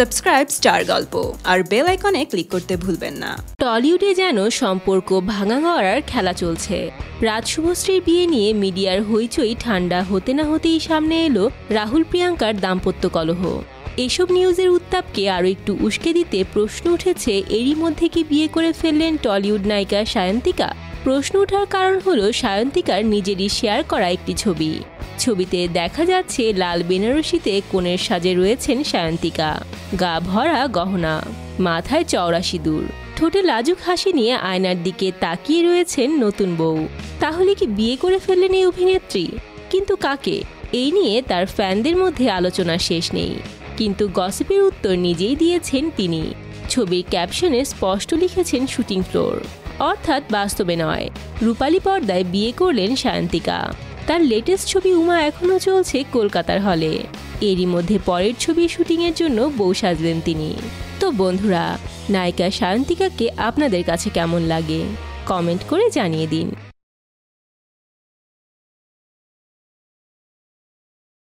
Subscribe star গল্প আর bell আইকনে click করতে ভুলবেন না। টলিউডে যেন সম্পর্ক ভাঙা গড়ার খেলা চলছে। রাজ শুভশ্রীর বিয়ে নিয়ে মিডিয়ার হইচই ঠান্ডা হতে না হতেই সামনে এলো রাহুল প্রিয়াঙ্কার দাম্পত্য কলহ। এসব নিউজের উত্তাপকে আরও একটু উস্কে দিতে প্রশ্ন উঠেছে, এরই মধ্যে কি বিয়ে করে ফেললেন টলিউড নায়িকা সায়ন্তিকা? প্রশ্ন ওঠার কারণ হলো সায়ন্তিকার নিজেরই শেয়ার করা একটি ছবি। ছবিতে দেখা যাচ্ছে লাল বেনারসিতে কোণের সাজে রয়েছেন সায়ন্তিকা। গা ভরা গহনা, মাথায় চওড়া সিঁদুর। ঠোঁটে লাজুক হাসি নিয়ে আয়নার দিকে তাকিয়ে রয়েছেন নতুন বউ। তাহলে কি বিয়ে করে ফেললেন এই অভিনেত্রী? কিন্তু কাকে? এই নিয়ে তার ফ্যানদের মধ্যে আলোচনা শেষ নেই। কিন্তু গসিপের উত্তর নিজেই দিয়েছেন তিনি। ছবির ক্যাপশনে স্পষ্ট লিখেছেন শুটিং ফ্লোর। অর্থাৎ বাস্তবে নয়। রূপালী পর্দায় বিয়ে করলেন সায়ন্তিকা। তার লেটেস্ট ছবি উমা এখনও চলছে কলকাতার হলে এরই মধ্যে পরের ছবি শুটিংয়ের জন্য বউ সাজলেন তিনি। তো বন্ধুরা, নায়িকা সায়ন্তিকাকে আপনাদের কাছে কেমন লাগে? কমেন্ট করে জানিয়ে দিন।